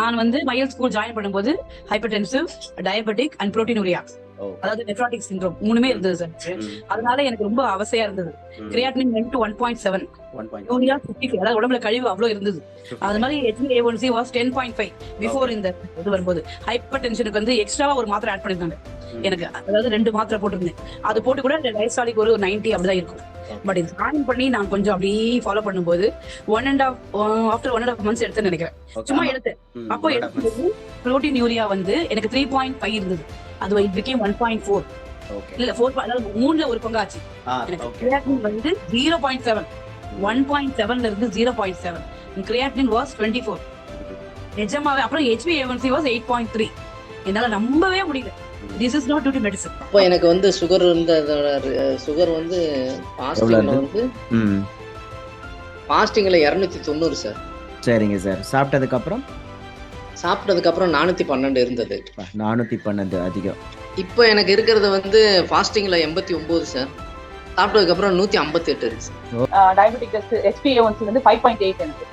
நான் வந்து மயில் ஸ்கூல் ஜாயின் பண்ணும்போது ஹைப்பர்டென்சிவ் டயபெட்டிக் அண்ட் புரோட்டீனுரியா ஓ அதாவது நெஃப்ராட்டிக் சிண்ட்ரோம் மூணுமே இருந்தது சார் அதனால எனக்கு ரொம்ப அவசையா இருந்தது. ம். Creatinine went one point seven. Urea fifty அதாவது உடம்புல கழிவு அவ்வளவு இருந்தது. அது மாதிரி HB A one C was ten point five before இந்த இது வரும்போது. ஹைப்பர் டென்ஷனுக்கு வந்து எக்ஸ்ட்ராவா ஒரு மாத்திரை ஆட் பண்ணிருந்தாங்க. எனக்கு அதாவது ரெண்டு மாத்திரை போட்டிருந்தேன். அது போட்டு கூட டைஸ்டாலிக் ஒரு நைன்டி அப்படிதான் இருக்கும். பட் இது ஜாயின் பண்ணி நான் கொஞ்சம் அப்படியே ஃபாலோ பண்ணும்போது one and half after one and half months எடுத்தேன்னு நினைக்கிறேன். சும்மா. எடுத்தேன். அப்போ. எடுக்கும்போது புரோட்டீன் யூரியா வந்து எனக்கு த்ரீ பாயிண்ட் ஃபைவ் இருந்தது. அது it became one point four. இல்ல ஃபோர் மூணுல ஒரு பங்காச்சு. எனக்கு வந்து zero point seven one point செவன்ல இருந்து zero point seven creatine was twenty four நிஜமாவே அப்புறம் HB A one C was eight point three என்னால நம்பவே முடியல. This is not to medicine அப்போ எனக்கு வந்து சுகர் இருந்ததோட சுகர் வந்து ஃபாஸ்டிங்ல எவ்வளவு வந்து ம். ஃபாஸ்டிங்ல இரநூத்தி தொண்ணூறு சார் சரிங்க சார் சாப்பிட்டதுக்கு அப்புறம்? சாப்பிட்டதுக்கு அப்புறம் நானூத்தி பன்னெண்டு இருந்தது. நானூத்தி பன்னெண்டு அதிகம். இப்போ எனக்கு இருக்கிறது வந்து ஃபாஸ்டிங்ல எண்பத்தி ஒன்பது சார் சாப்பிட்டதுக்கு அப்புறம் நூத்தி ஐம்பத்தி எட்டு இருக்கு diabetic test H B A one C வந்து ஃபைவ் பாயிண்ட் எயிட் எனக்கு.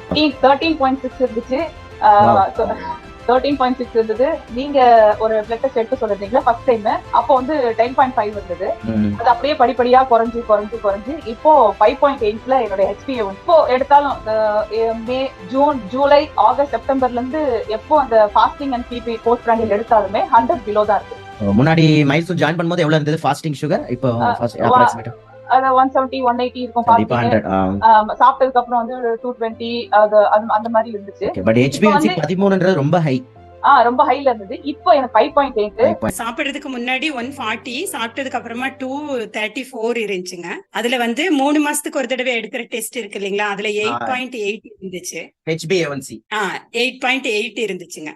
தேர்ட்டீன் பாயிண்ட் சிக்ஸ் இருந்துச்சு. தேர்ட்டீன் பாயிண்ட் சிக்ஸ் இருந்தது. நீங்க ஒரு பிளட் டெஸ்ட் எடுத்து சொல்லிருந்தீங்களா ஃபர்ஸ்ட் டைம் அப்போ வந்து டென் பாயிண்ட் ஃபைவ் இருந்தது. அது அப்படியே படிப்படியா குறைஞ்சு குறைஞ்சு குறைஞ்சு இப்போ ஃபைவ் பாயிண்ட் எயிட்ல என்னோட ஹெச்பிஏ இப்போ எடுத்தாலும் மே ஜூன் ஜூலை ஆகஸ்ட் செப்டம்பர்ல இருந்து எப்போ அந்த ஃபாஸ்டிங் அண்ட் பிபி போஸ்ட் பிராண்டில் எடுத்தாலுமே ஹண்ட்ரட் பிலோ தான் இருக்கு. முன்னாடி மைசூர் ஜாயின் பண்ணும்போது எவ்வளவு இருந்தது? ஃபாஸ்டிங் சுகர் இப்போ அது ஒன் செவன்ட்டி ஒன் எயிட்டி இருக்கும் சாப்பிட்டதுக்கு அப்புறம் வந்து டூ டுவெண்ட்டி அது அந்த- மாதிரி இருந்துச்சு. பட் ஹெச்பிஎன்சி பதிமூணுன்றது ரொம்ப ஹை ஆ ரொம்ப ஹைல இருந்தது. இப்போ எனக்கு ஃபைவ் பாயிண்ட் எயிட் சாப்பிடுறதுக்கு முன்னாடி ஒன் ஃபார்ட்டி சாப்பிட்டதுக்கு அப்புறமா டூ தேர்ட்டி ஃபோர் இருந்துச்சுங்க. அதுல வந்து மூணு மாசத்துக்கு ஒரு தடவை எடுக்கிற டெஸ்ட் இருக்கு இல்லைங்களா? அதுல எயிட். பாயிண்ட் எயிட் இருந்துச்சு. H B A one C ah eight point eight இருந்துச்சுங்க.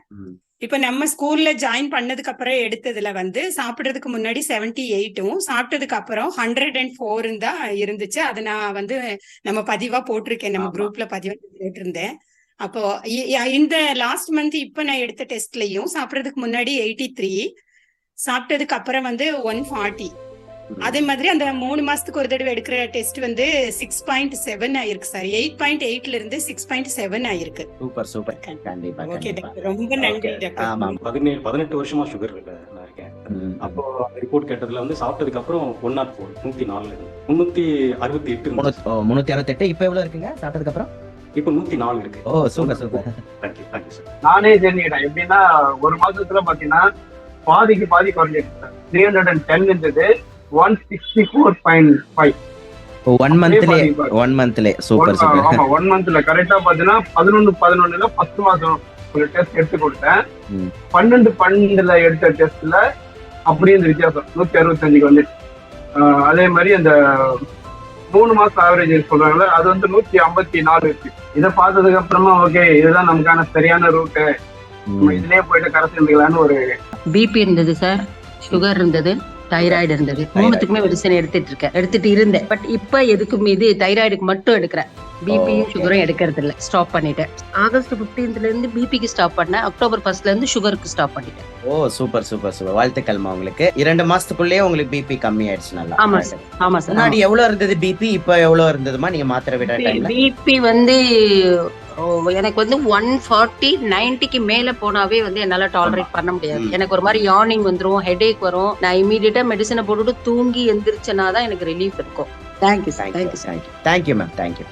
இப்ப நம்ம ஸ்கூல்ல ஜாயின் பண்ணதுக்கு அப்புறம் எடுத்ததுல வந்து சாப்பிடுறதுக்கு முன்னாடி செவன்டி எயிட்டும் சாப்பிட்டதுக்கு அப்புறம் ஹண்ட்ரட் அண்ட் ஃபோரும் தான் இருந்துச்சு. அதை நான் வந்து நம்ம பதிவா போட்டிருக்கேன். நம்ம. குரூப்ல பதிவா போட்டிருந்தேன். அப்போ இந்த லாஸ்ட் மந்த் இப்ப நான் எடுத்த டெஸ்ட்லயும் சாப்பிடுறதுக்கு முன்னாடி எயிட்டி த்ரீ சாப்பிட்டதுக்கு அப்புறம் வந்து ஒன் ஃபார்ட்டி அதே மாதிரி அந்த மூணு மாசத்துக்கு ஒரு தடவை எடுக்கிற டெஸ்ட் வந்து சிக்ஸ் பாயிண்ட் செவன் ஆயிருக்கு சார் எயிட் பாயிண்ட் எயிட்ல இருந்து சிக்ஸ் பாயிண்ட் செவன் ஆயிருக்கு. Super super. கண்டிப்பா. ஓகே டாக்டர் ரொம்ப நன்றி Okay. டாக்டர் ஆமா. பதினேழு பதினெட்டு வருஷமா சுகர் நான் இருக்கேன். அப்போ ரிப்போர்ட் கேட்டதுல வந்து சாப்பிட்டதுக்கு அப்புறம் ஒன் நாட் ஃபோர் நூத்தி நாலுல இருந்து. முன்னூத்தி அறுபத்தி எட்டு. முன்னூத்தி- முன்னூத்தி அறுபத்தெட்டு. இப்போ எவ்வளவு இருக்குங்க? சாப்பிட்டதுக்கு அப்புறம்? இப்போ நூத்தி நாலு இருக்கு. ஓ super super. Thank you thank you sir நானே தெரிஞ்சுக்கிட்டேன் எப்படின்னா ஒரு மாசத்துல பாத்தீங்கன்னா பாதிக்கு பாதி குறைஞ்சிருச்சு த்ரீ ஹண்ட்ரட் அண்ட் டென் இருந்தது one sixty four point five one மந்த்லே. One மந்த்லே சூப்பர் சூப்பர் ஆமா ஒன் மந்த்ல கரெக்டா பாத்தீங்கன்னா பதினொன்னு பதினொன்னுல பத்து மாசம் ஒரு டெஸ்ட் எடுத்து கொடுத்தேன். பன்னெண்டு பன்னெண்டுல எடுத்த டெஸ்ட்ல அப்படியே இந்த வித்தியாசம் நூத்தி அறுபத்தஞ்சுக்கு ஆஹ் அதே மாதிரி அந்த மூணு மாசம் ஆவரேஜ் சொல்றாங்கல்ல அது வந்து நூத்தி ஐம்பத்தி நாலு இருக்கு. இதை பார்த்ததுக்கு அப்புறமா ஓகே இதுதான் நமக்கான சரியான ரூட்டு நம்ம இதுலயே போயிட்டு கரை சேர்ந்துக்கலாம்னு ஒரு பிபி இருந்தது சார் சுகர் இருந்தது. தைராய்டு இருந்தது. மூணுத்துக்குமே மெடிசன் எடுத்துட்டு இருக்கேன் எடுத்துட்டு இருந்தேன். பட் இப்ப எதுக்கும் இது தைராய்டுக்கு மட்டும் எடுக்கிறேன். பிபியும். சுகரும் எடுக்கிறது இல்ல ஸ்டாப் பண்ணிட்டேன். ஆகஸ்ட் 15th ல இருந்து பிபிக்கு ஸ்டாப் பண்ணேன். அக்டோபர் ஃபர்ஸ்ட்ல இருந்து சுகருக்கு ஸ்டாப் பண்ணிட்டேன். ஓ சூப்பர் சூப்பர் சூப்பர் வாழ்த்துக்கள்மா உங்களுக்கு. இரண்டு மாசத்துக்குள்ளேயே உங்களுக்கு பிபி கம்மி ஆயிடுச்சு நல்லா. ஆமா சார் ஆமா சார் முன்னாடி எவ்வளவு இருந்தது பிபி இப்போ எவ்வளவு இருந்ததுமா நீங்க மாத்திரை டைம்ல பிபி வந்து எனக்கு வந்து ஒன் ஃபார்ட்டி நைன்டிக்கு மேல போனாவே வந்து என்னால டாலரேட் பண்ண முடியாது. எனக்கு ஒரு மாதிரி யார்னிங் வந்துரும் ஹெடேக் வரும். நான் இமீடியட்டா மெடிசனை போட்டுட்டு தூங்கி எந்திரிச்சனா தான் எனக்கு ரிலீஃப் இருக்கும். Thank you sir thank you thank you thank you ma'am thank you